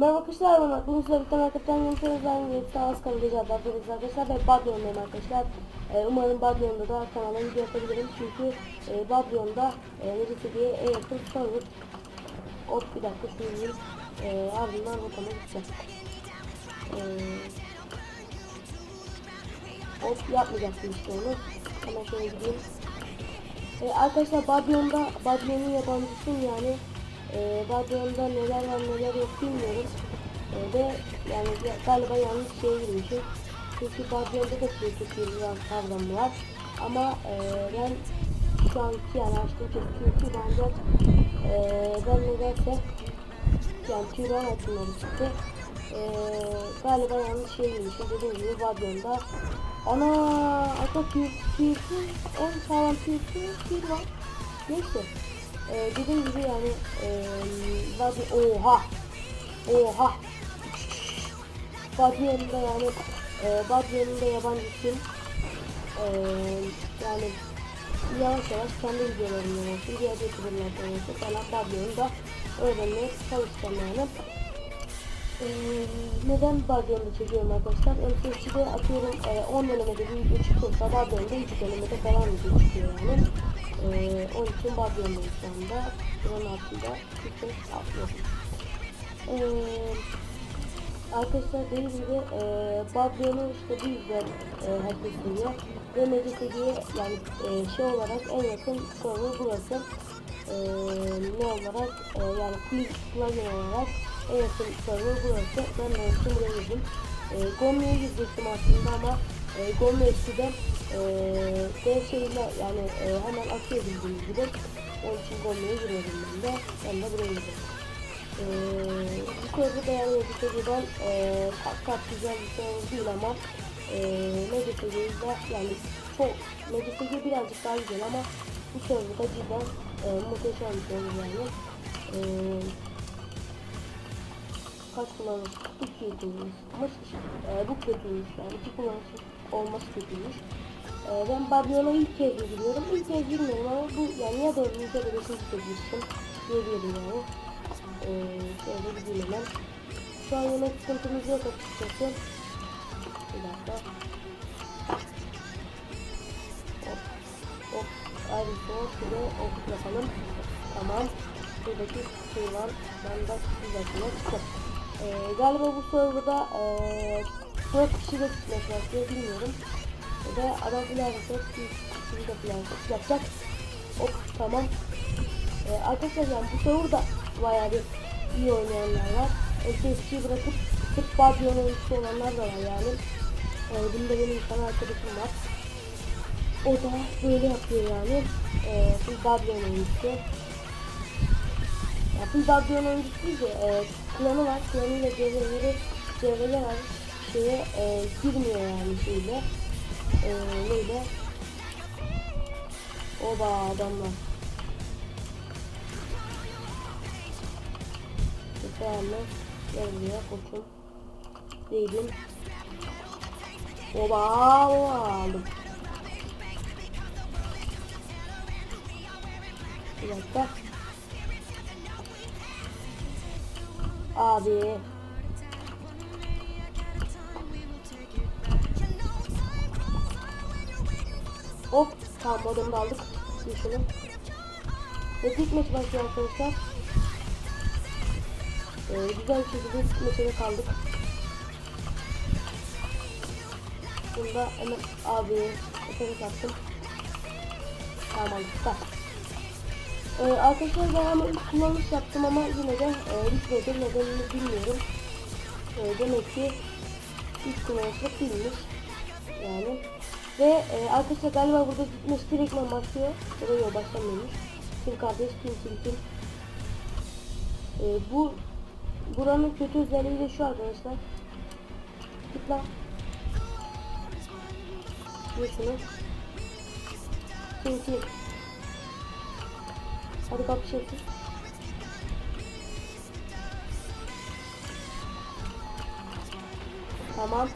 Merhaba arkadaşlar bana bugün sizlerle birlikte Minecraft'tan yönetiyoruz ben yönetmen az kalınca adlarınız arkadaşlar ve Badlion'dayım arkadaşlar. Ee, umarım Badlion'da da kanala video yapabilirim. Çünkü e, Badlion'da e, neresi diye en yakın server Hop bir dakika şunu yiyeyim e, ardından rotama gideceğim e, Hop yapmayacaktım işte onu. Hemen şöyle gideyim. E, Arkadaşlar Badlion'da Badlion'un yabancısıyım yani e, Badlion'da neler var neler yok bilmiyorum. E, ve yani ya- galiba yanlış şeye girmişim. Çünkü Badlion'da da sürekli bir kavramı var. Ama e, ben şu anki açtığım çünkü ancak e, ben nedense yani Tüyran açımları çıktı. E, galiba yanlış şeye girmişim. Dediğim gibi Badlion'da Ana ata tüy tüy tüy en sağlam tüy tüy tüy var. Neyse. Ee, dediğim gibi yani eee Vadi oha! Oha! Vadiye'nin de yani eee Vadiye'nin de yabancısıyım eee yani yavaş yavaş kendi videolarımdan olsun diğer youtuberlardan olsun falan Vadiye'nin da öğrenmeye çalışacağım yani. Eee neden Vadiye'ni çekiyorum arkadaşlar? MCS'de atıyorum eee, 10 denemede bir video çıkıyorsa Vadiye'nde 3 denemede falan video çıkıyor yani onun için Babyon'dayım şu anda. Buranın altında bütün atlıyorum. Ee, arkadaşlar dediğim gibi e, Babyon'u işte bu yüzden e, herkes biliyor. Ve MCSG'ye yani e, şey olarak en yakın server burası. E, ne olarak e, yani plug- plugin olarak en yakın server burası. Ben de için buraya girdim. E, girecektim aslında ama e, Gomyo eskiden e, şeyle yani e, hemen atıyor bildiğiniz gibi. Onun için Gomyo'ya girmedim ben de. Ben de buraya girdim. E, bu de yani Medite'den e, kat kat güzel bir server değil ama e, Medite'de yani çok Medite'de birazcık daha güzel ama bu serverda cidden e, muhteşem bir server yani. E, kaç kullanır? 2 kullanır. Ama e, bu kötüymüş yani. 2 kullanır olması kötüymüş. E, ben Babyon'a ilk kez giriyorum. İlk kez girmiyorum ama bu yani ya dördüncü ya da beşinci kez girişim diyebilirim yani. E, şöyle gideyim hemen. Şu an yemek sıkıntımız yok açıkçası. Bir dakika. Hop. Hop. Ayrıca şöyle hop yapalım. Tamam. Buradaki şey var. Ben de güzel çıktı. Ee, galiba bu serverda ee, 4 kişi de tutmaya çalışıyor bilmiyorum. Ve adam ileride kişi de ileride yapacak. Hop tamam. Ee, arkadaşlar yani bu serverda bayağı bir iyi oynayanlar var. SSG'yi bırakıp sırf Babylon oyuncusu olanlar da var yani. Ee, bunda benim bir tane arkadaşım var. O da böyle yapıyor yani. Ee, full Babylon oyuncusu. Ya full Babylon oyuncusu değil de e, klanı var. Klanıyla devreleri devreler var. Şeye e, girmiyor yani şeyle. E, neyle? Oba adamlar. Süperle. Gel buraya koçum. Değilim. Oba oba aldım. Bir dakika. Abi. Hop. Tamam adamı da aldık. Bir şunu. Ve tek maç başlıyor arkadaşlar. Ee, güzel bir şekilde tek maçına kaldık. Bunda hemen abi efendim attım. Tamam. Tamam. Ee, arkadaşlar ilk kullanış yaptım ama yine de e, bitmedi nedenini bilmiyorum. E, demek ki ilk kullanışlık değilmiş. Yani. Ve e, arkadaşlar galiba burada gitmiş direktmen başlıyor. Ya da yok başlamıyormuş. Kim kardeş kim kim kim. E, bu buranın kötü özelliği de şu arkadaşlar. Tıkla. Diyorsunuz. Kim kim. Hadi kapışıyorsun. Tamam.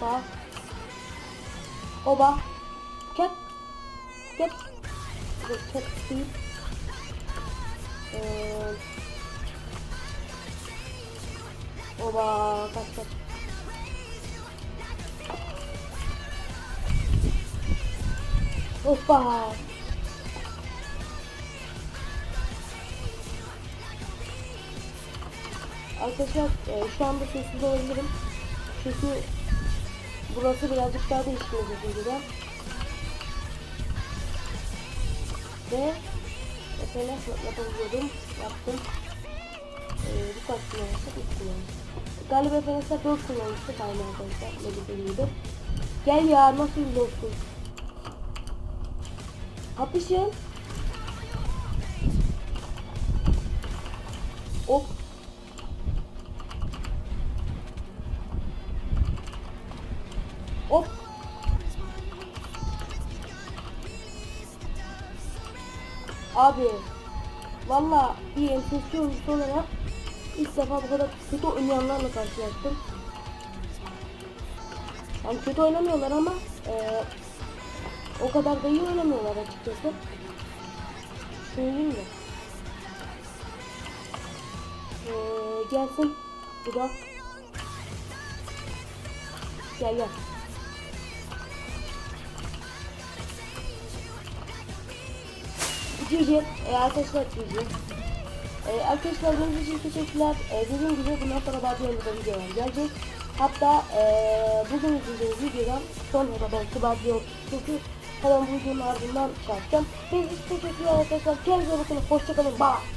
Bak. Oba. Çek. Dur, Çok speed. Ee, oba kaç kaç. Hoppa. Arkadaşlar e, şu anda sessiz olabilirim. Çünkü burası birazcık daha değişik oldu videoda. Ve SMS yapabiliyordum. Yaptım. E, bu kaç kullanmıştık? 3 kullanmıştık. Galiba FNS'ler 4 kullanmıştık aynı arkadaşlar. Ne gibi Gel ya nasıl dostum? Kapışın. Hop. Abi. Valla bir MSC oyuncusu olarak ilk defa bu kadar kötü oynayanlarla karşılaştım. Yani kötü oynamıyorlar ama eee o kadar da iyi oynamıyorlar açıkçası. Söyleyeyim de. Ee, gelsin. Bu da. Gel gel. GG. Ee, arkadaşlar GG. Ee, arkadaşlar benim için teşekkürler. Ee, dediğim gibi bundan sonra bir önce videolar gelecek. Hatta ee, bugün izleyeceğiniz videodan sonra da belki daha bir çünkü hemen bu videonun ardından şey yapacağım. Benim için teşekkürler arkadaşlar. Kendinize bakın. Hoşçakalın. Bye.